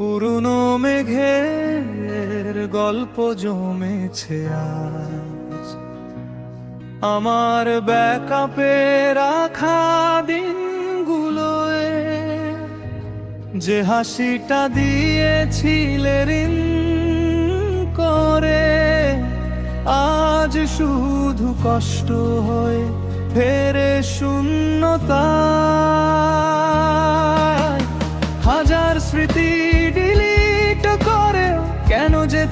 পুরনো মেঘের গল্প জমেছে আজ। আমার ব্যাকআপে রাখা দিনগুলোয় যে হাসিটা দিয়েছিলে ঋণ করে, আজ শুধু কষ্ট হয় ফেরে শূন্যতা হাজার স্মৃতি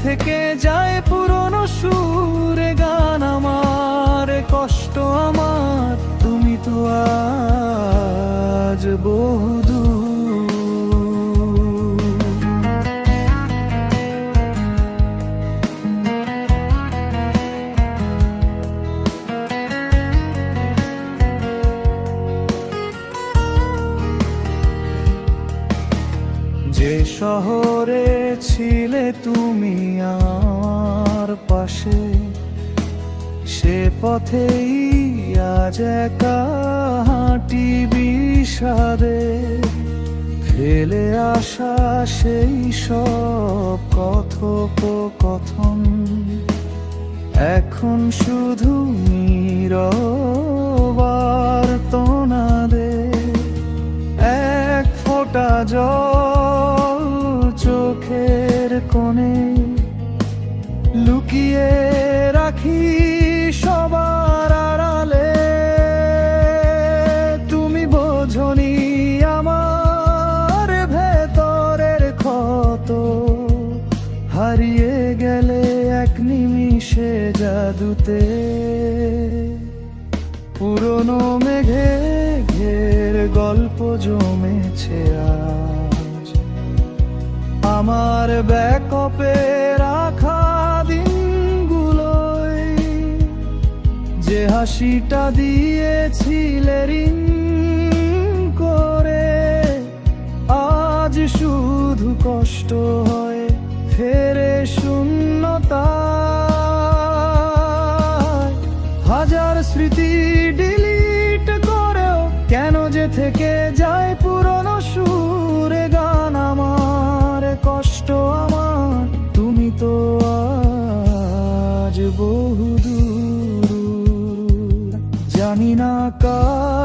থেকে যায় পুরনো সুরে গান আমার। কষ্ট আমার তুমি তো আজ বহুদূর। যে শহরে ছিলে তুমি আমার পাশে। সে পথেই আজ একা হাঁটি বিষাদে। ফেলে আসা সেই সব কথোপকথন। এখন শুধু নীরবার তোনাদে এক ফোঁটা জল কোণে লুকিয়ে রাখি সবার আড়ালে। তুমি বোঝনি আমার ভেতরের ক্ষত। হারিয়ে গেলে এক নিমিষে জাদুতে। পুরনো মেঘে ঘের গল্প জমেছে আজ। আমার ব্যাকপে রাখা দিনগুলোয় যে হাসিটা দিয়েছিলে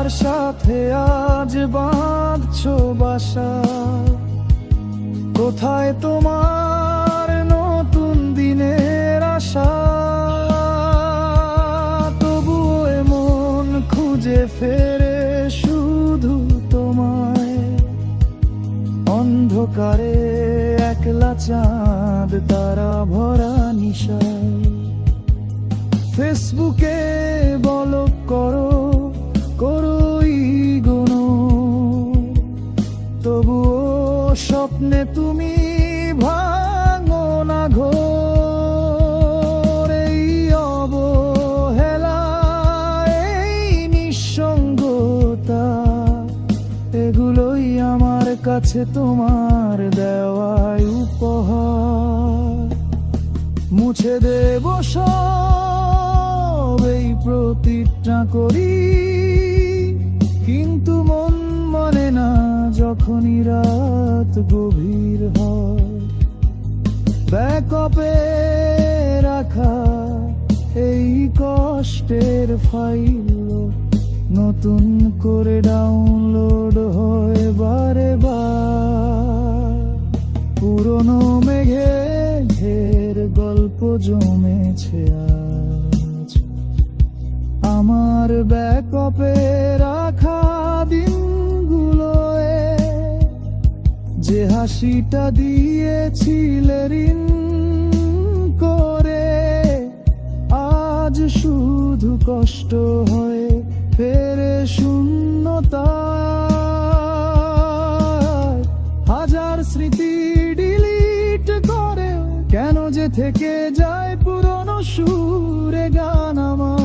কার সাথে আজ বাঁধছো বাসা। কোথায় তোমার নতুন দিনের আশা? তবুও এমন খুঁজে ফেরে শুধু তোমায়। অন্ধকারে একলা চাঁদ তারা ভরা নিশায়। ফেসবুকে বলক করো আমার তোমার দেওয়ায় উপহার। মুছে দেব সব এই প্রতিজ্ঞা করি। কিন্তু মন মানে না যখনই রাত গভীর হয়। ব্যাকপে রাখা এই কষ্টের ফাইল নতুন করে ডাউনলোড হয় বারে বার। পুরনো মেঘে ঘের গল্প জমেছে আমার ব্যাকপে রাখা দিনগুলোয় যে হাসিটা দিয়েছিলে ঋণ করে, আজ শুধু কষ্ট হয় ফেরে শূন্যতা থেকে যায় পুরনো সুরে গান আমার।